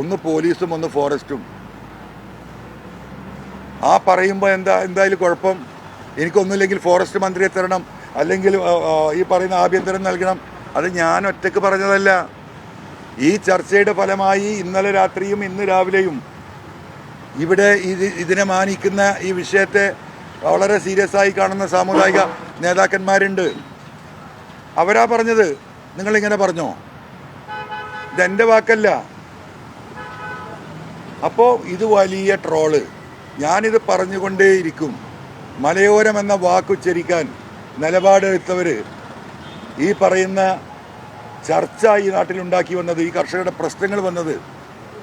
ഒന്ന് പോലീസും ഒന്ന് ഫോറസ്റ്റും. ആ പറയുമ്പോൾ എന്താ എന്തായാലും കുഴപ്പം. എനിക്കൊന്നുമില്ലെങ്കിൽ ഫോറസ്റ്റ് മന്ത്രിയെ തരണം. അല്ലെങ്കിൽ ഈ പറയുന്ന ആഭ്യന്തരം നൽകണം. അത് ഞാൻ ഒറ്റയ്ക്ക് പറഞ്ഞതല്ല. ഈ ചർച്ചയുടെ ഫലമായി ഇന്നലെ രാത്രിയും ഇന്ന് രാവിലെയും ഇവിടെ ഇത് ഇതിനെ മാനിക്കുന്ന ഈ വിഷയത്തെ വളരെ സീരിയസ് ആയി കാണുന്ന സാമുദായിക നേതാക്കന്മാരുണ്ട്. അവരാ പറഞ്ഞത്. നിങ്ങളിങ്ങനെ പറഞ്ഞോ? ഇതെന്റെ വാക്കല്ല. അപ്പോൾ ഇത് വലിയ ട്രോൾ. ഞാനിത് പറഞ്ഞുകൊണ്ടേയിരിക്കും. മലയോരം എന്ന വാക്കുച്ചരിക്കാൻ നിലപാടെടുത്തവർ ഈ പറയുന്ന ചർച്ച ഈ നാട്ടിലുണ്ടാക്കി വന്നത് ഈ കർഷകരുടെ പ്രശ്നങ്ങൾ വന്നത്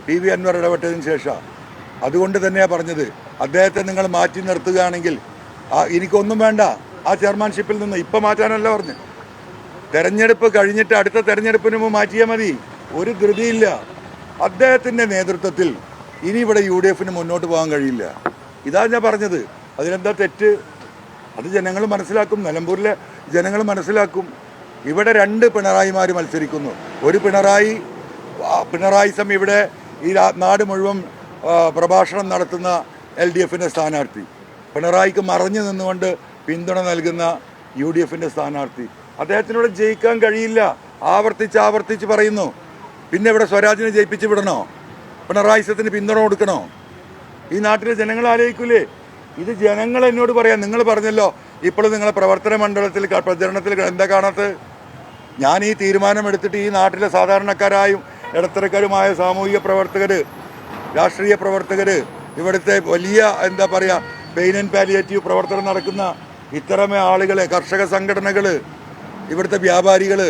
പി വി അൻവർ ഇടപെട്ടതിന് ശേഷം. അതുകൊണ്ട് തന്നെയാണ് പറഞ്ഞത്. അദ്ദേഹത്തെ നിങ്ങൾ മാറ്റി നിർത്തുകയാണെങ്കിൽ എനിക്കൊന്നും വേണ്ട. ആ ചെയർമാൻഷിപ്പിൽ നിന്ന് ഇപ്പം മാറ്റാനല്ല പറഞ്ഞു. തെരഞ്ഞെടുപ്പ് കഴിഞ്ഞിട്ട് അടുത്ത തെരഞ്ഞെടുപ്പിന് മുമ്പ് മാറ്റിയാൽ മതി. ഒരു ധൃതിയില്ല. അദ്ദേഹത്തിന്റെ നേതൃത്വത്തിൽ ഇനി ഇവിടെ യു ഡി എഫിന് മുന്നോട്ട് പോകാൻ കഴിയില്ല. ഇതാ ഞാൻ പറഞ്ഞത്. അതിനെന്താ തെറ്റ്? അത് ജനങ്ങൾ മനസ്സിലാക്കും. നിലമ്പൂരിലെ ജനങ്ങൾ മനസ്സിലാക്കും. ഇവിടെ രണ്ട് പിണറായിമാർ മത്സരിക്കുന്നു. ഒരു പിണറായി പിണറായി പിണറായിസം ഇവിടെ ഈ നാട് മുഴുവൻ പ്രഭാഷണം നടത്തുന്ന എൽ ഡി എഫിന്റെ സ്ഥാനാർത്ഥി. പിണറായിക്ക് മറഞ്ഞു നിന്നുകൊണ്ട് പിന്തുണ നൽകുന്ന യു ഡി എഫിന്റെ സ്ഥാനാർത്ഥി. അദ്ദേഹത്തിനോട് ജയിക്കാൻ കഴിയില്ല. ആവർത്തിച്ച് ആവർത്തിച്ച് പറയുന്നു. പിന്നെ ഇവിടെ സ്വരാജിനെ ജയിപ്പിച്ച് വിടണോ? പിണറായിസത്തിന് പിന്തുണ കൊടുക്കണോ? ഈ നാട്ടിലെ ജനങ്ങൾ ആലോചിക്കൂലേ? ഇത് ജനങ്ങൾ എന്നോട് പറയാം. നിങ്ങൾ പറഞ്ഞല്ലോ ഇപ്പോൾ നിങ്ങളെ പ്രവർത്തന മണ്ഡലത്തിൽ പ്രചരണത്തിൽ എന്താ കാണാത്തത്? ഞാൻ ഈ തീരുമാനം എടുത്തിട്ട് ഈ നാട്ടിലെ സാധാരണക്കാരായും ഇടത്തരക്കാരുമായ സാമൂഹിക പ്രവർത്തകർ രാഷ്ട്രീയ പ്രവർത്തകർ ഇവിടുത്തെ വലിയ എന്താ പറയുക പെയിൻ ആൻഡ് പാലിയേറ്റീവ് പ്രവർത്തനം നടക്കുന്ന ഇത്തരം ആളുകളെ കർഷക സംഘടനകൾ ഇവിടുത്തെ വ്യാപാരികൾ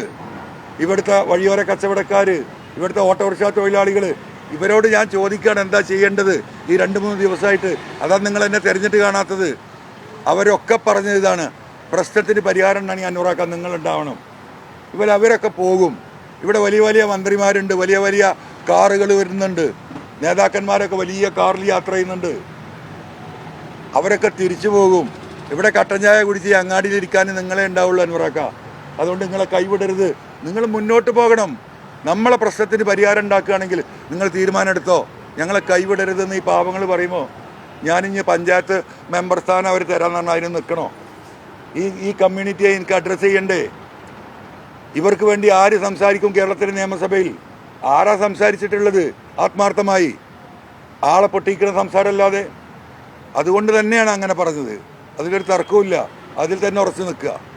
ഇവിടുത്തെ വഴിയോര കച്ചവടക്കാർ ഇവിടുത്തെ ഓട്ടോറിക്ഷ തൊഴിലാളികൾ ഇവരോട് ഞാൻ ചോദിക്കുകയാണ് എന്താ ചെയ്യേണ്ടത്? ഈ രണ്ട് മൂന്ന് ദിവസമായിട്ട് അതാ നിങ്ങൾ എന്നെ തിരഞ്ഞിട്ട് കാണാത്തത്. അവരൊക്കെ പറഞ്ഞത് ഇതാണ്. പ്രശ്നത്തിന് പരിഹാരം ഉണ്ടാണെങ്കിൽ ഉറാക്കാൻ നിങ്ങളുണ്ടാവണം ഇവരെ അവരൊക്കെ പോകും. ഇവിടെ വലിയ വലിയ മന്ത്രിമാരുണ്ട് വലിയ വലിയ കാറുകൾ വരുന്നുണ്ട്. നേതാക്കന്മാരൊക്കെ വലിയ കാറിൽ യാത്ര ചെയ്യുന്നുണ്ട്. അവരൊക്കെ തിരിച്ചു പോകും. ഇവിടെ കട്ടൻ ചായ കുടിച്ച് അങ്ങാടിയിലിരിക്കാൻ നിങ്ങളെ ഉണ്ടാവുള്ളൂ അനുറാക്ക അതുകൊണ്ട് നിങ്ങളെ കൈവിടരുത്. നിങ്ങൾ മുന്നോട്ട് പോകണം. നമ്മളെ പ്രശ്നത്തിന് പരിഹാരം ഉണ്ടാക്കുകയാണെങ്കിൽ നിങ്ങൾ തീരുമാനമെടുത്തോ? ഞങ്ങളെ കൈവിടരുതെന്ന് ഈ പാവങ്ങൾ പറയുമ്പോൾ ഞാനിഞ്ഞ് പഞ്ചായത്ത് മെമ്പർ സ്ഥാനം അവർ തരാമെന്ന് പറഞ്ഞാൽ അതിന് നിൽക്കണോ? ഈ ഈ കമ്മ്യൂണിറ്റിയെ എനിക്ക് അഡ്രസ്സ് ചെയ്യണ്ടേ? ഇവർക്ക് വേണ്ടി ആര് സംസാരിക്കും കേരളത്തിലെ നിയമസഭയിൽ? ആരാ സംസാരിച്ചിട്ടുള്ളത്? ആത്മാർത്ഥമായി. ആളെ പൊട്ടിക്കുന്ന സംസാരമല്ലാതെ. അതുകൊണ്ട് തന്നെയാണ് അങ്ങനെ പറഞ്ഞത്. അതിലൊരു തർക്കവുമില്ല. അതിൽ തന്നെ ഉറച്ചു നിൽക്കുക.